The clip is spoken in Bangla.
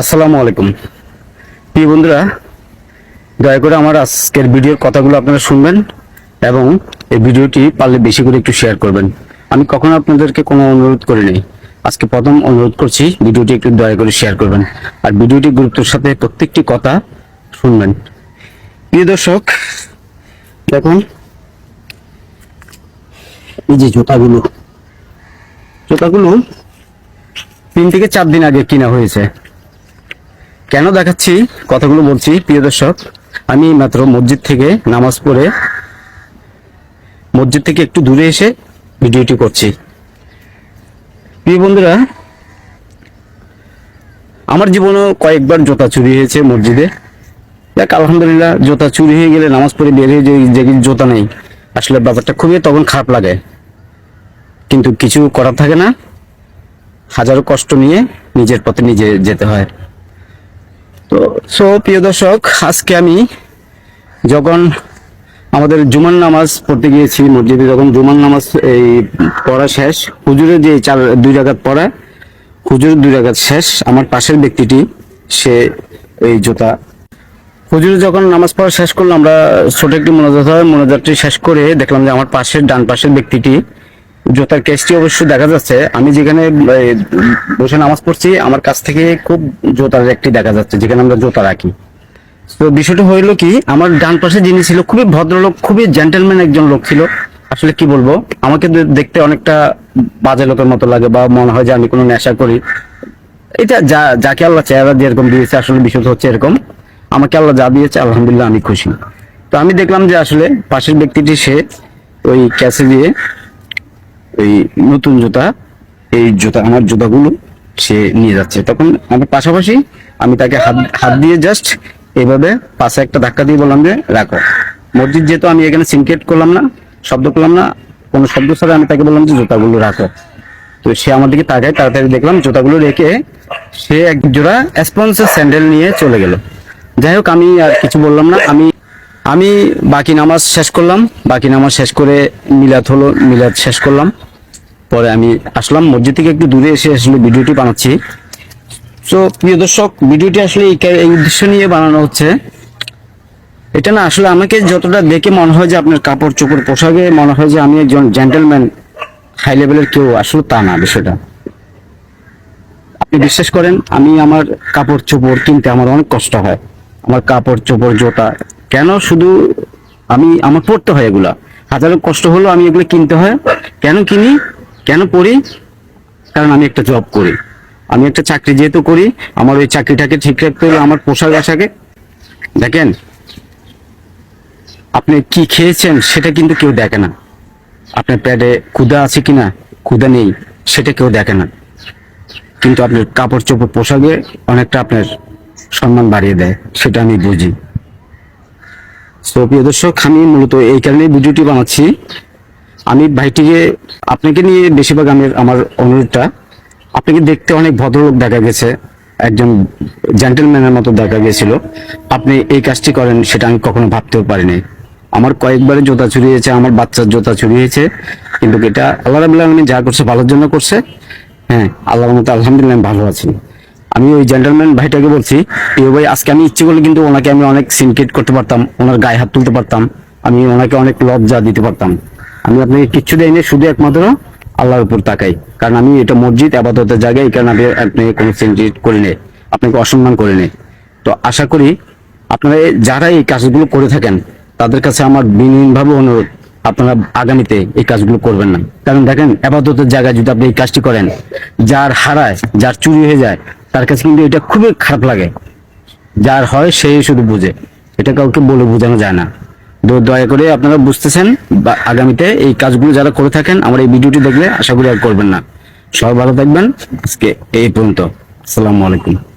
আসসালামু আলাইকুম। প্রিয় বন্ধুরা, দয়া করে আমার আজকের ভিডিওর কথাগুলো আপনারা শুনবেন এবং এই ভিডিওটি পারলে বেশি করে একটু শেয়ার করবেন। আমি কখনো আপনাদেরকে কোনো অনুরোধ করিনি। আজকে প্রথম অনুরোধ করছি, ভিডিওটি একটু দয়া করে শেয়ার করবেন আর ভিডিওটি গুরুত্বের সাথে প্রত্যেকটি কথা শুনবেন। প্রিয় দর্শক, দেখুন, এই যে জুতাগুলো জুতাগুলো তিন থেকে চার দিন আগে কিনা হয়েছে। কেন দেখাচ্ছি? কথাগুলো বলছি, প্রিয় দর্শক, আমি মাত্র মসজিদ থেকে নামাজ পড়ে মসজিদ থেকে একটু দূরে এসে ভিডিওটি করছি। প্রিয় বন্ধুরা, আমার জীবনেও কয়েকবার জোতা চুরি হয়েছে মসজিদে। দেখ আলহামদুলিল্লাহ, জোতা চুরি হয়ে গেলে নামাজ পড়ে বের হয়ে যে জোতা নেই। আসলে ব্যাপারটা খুবই তখন খারাপ লাগে। কিন্তু কিছু করার থাকে না। হাজারো কষ্ট নিয়ে নিজের পথে নিজে যেতে হয়। তো, সো, প্রিয় দর্শক, আজকে আমি যখন আমাদের জুমান নামাজ পড়তে গিয়েছি মসজিদে যখন জুমান নামাজ এই পড়া শেষ। হুজুরের যে চার, দুই রাগাত পড়া, হুজুরের দুই রাগাত শেষ। আমার পাশের ব্যক্তিটি, সে এই জুতা। হুজুর যখন নামাজ পড়া শেষ করল, আমরা ছোট একটি মোনাজাত হয় মোনাজাতটি শেষ করে দেখলাম যে আমার পাশের, ডান পাশের ব্যক্তিটি জুতার কেসটি অবশ্য দেখা যাচ্ছে। আমি যেখানে বসে নামাজ পড়ছি, আমার কাছ থেকে খুব জুতার একটি দেখা যাচ্ছে, যেখানে আমরা জুতা রাখি। তো বিষয়টা হইল কি, আমার ডান পাশে যিনি ছিল, খুবই ভদ্রলোক, খুবই জেন্টেলম্যান একজন লোক ছিল। আসলে কি বলব, আমাকে দেখতে অনেকটা বাজে লোকের মতো লাগে বা মনে হয় যে আমি কোনো নেশা করি। এটা যা, যাকে আল্লাহ চেহারা যেরকম দিয়েছে, আসলে বিষয়টা হচ্ছে এরকম। আমাকে আল্লাহ যা দিয়েছে, আলহামদুলিল্লাহ আমি খুশি। তো আমি দেখলাম যে আসলে পাশের ব্যক্তিটি সে ওই ক্যাসে দিয়ে ওই নতুন জুতা, এই জুতা, আমার জুতাগুলো সে নিয়ে যাচ্ছে। তখন আমার পাশাপাশি আমি তাকে হাত হাত দিয়ে জাস্ট এইভাবে পাশে একটা ধাক্কা দিয়ে বললাম যে, রাখো। মসজিদ যেহেতু আমি এখানে সিনকেট করলাম না, শব্দ করলাম না, কোনো শব্দ ছাড়া আমি তাকে বললাম যে, জুতাগুলো রাখো। তো সে আমার দিকে তাকায়, তাড়াতাড়ি দেখলাম জুতাগুলো রেখে সে এক জোড়া স্পন্সের স্যান্ডেল নিয়ে চলে গেল। যাই হোক, আমি আর কিছু বললাম না, আমি আমি বাকি নামাজ শেষ করলাম। বাকি নামাজ শেষ করে মিলাদ হলো, মিলাদ শেষ করলাম। পরে আমি আসলাম মসজিদ থেকে একটু দূরে এসে আসলে ভিডিওটি বানাচ্ছি। তো প্রিয় দর্শক, ভিডিওটি আসলে এই উদ্দেশ্য নিয়ে বানানো হচ্ছে। এটা না আসলে আমাকে যতটা দেখে মনে হয় যে আপনার কাপড় চোপড় পোশাকে মনে হয় যে আমি একজন জেন্টেলম্যান হাই লেভেলের কেউ, আসলে তা না বিষয়টা। আপনি বিশ্বাস করেন, আমি আমার কাপড় চোপড় কিনতে আমার অনেক কষ্ট হয়। আমার কাপড় চোপড় জোতা কেন শুধু আমি আমার পড়তে হয় এগুলা? হাজারো কষ্ট হলো আমি এগুলো কিনতে হয়। কেন কিনি? কেন পড়ি? কারণ আমি একটা জব করি। আমি একটা চাকরি যেহেতু করি, আমার ওই চাকরিটাকে ঠিক রাখতে হলে আমার পোশাক আশাকে দেখেন, আপনি কি খেয়েছেন সেটা কিন্তু কেউ দেখে না। আপনার প্যাডে ক্ষুদা আছে কিনা? ক্ষুদা নেই, সেটা কেউ দেখে না। কিন্তু আপনার কাপড় চোপড় পোশাকে অনেকটা আপনার সম্মান বাড়িয়ে দেয়, সেটা আমি বুঝি। তো প্রিয় দর্শক, আমি মূলত এই কারণে ভিডিওটি বানাচ্ছি। আমি ভাইটিকে, আপনাকে নিয়ে বেশিরভাগ আমি আমার অনুরোধটা, আপনাকে দেখতে অনেক ভদ্রলোক দেখা গেছে, একজন জেন্টেলম্যানের মতো দেখা গেছিল। আপনি এই কাজটি করেন, সেটা আমি কখনো ভাবতেও পারিনি। আমার কয়েকবারে জুতা চুরি হয়েছে, আমার বাচ্চার জুতা চুরি হয়েছে, কিন্তু এটা আল্লাহ রাবুল্লাহ আমি যা করছে ভালোর জন্য করছে। হ্যাঁ আল্লাহ মতো আলহামদুলিল্লাহ আমি ভালো আছি। আমি ওই জেন্টেলম্যান ভাইটাকে বলছি প্রিয় ভাই, আজকে আমি ইচ্ছে করলে কিন্তু ওনাকে আমি অনেক সিনকেট করতে পারতাম, ওনার গায়ে হাত তুলতে পারতাম, আমি ওনাকে অনেক লজ্জা দিতে পারতাম। আমি আপনাকে কিচ্ছু দেয়নি শুধু একমাত্র আল্লাহর উপর তাকাই। কারণ আমি এটা মসজিদ আপাততের জায়গায়, এই কারণে আমি আপনি কোনো সিনকেট করে নেই, আপনাকে অসম্মান করে নেই। তো আশা করি আপনারা যারা এই কাজগুলো করে থাকেন, তাদের কাছে আমার বিনীনভাবে অনুরোধ, আপনারা আগামীতে এই কাজগুলো করবেন না। কারণ দেখেন আপাততের জায়গায় যদি আপনি এই কাজটি করেন, যার হারায়, যার চুরি হয়ে যায় তার কাছে কিন্তু এটা খুবই খারাপ লাগে। যার হয় সে শুধু বুঝে। এটা কাউকে বলে বোঝানো যায় না। তো দয়া করে আপনারা বুঝতেছেন বা আগামীতে এই কাজগুলো যারা করে থাকেন, আমার এই ভিডিওটি দেখলে আশা করি আর করবেন না। সবাই ভালো থাকবেন। আজকে এই পর্যন্ত। আসসালামু আলাইকুম।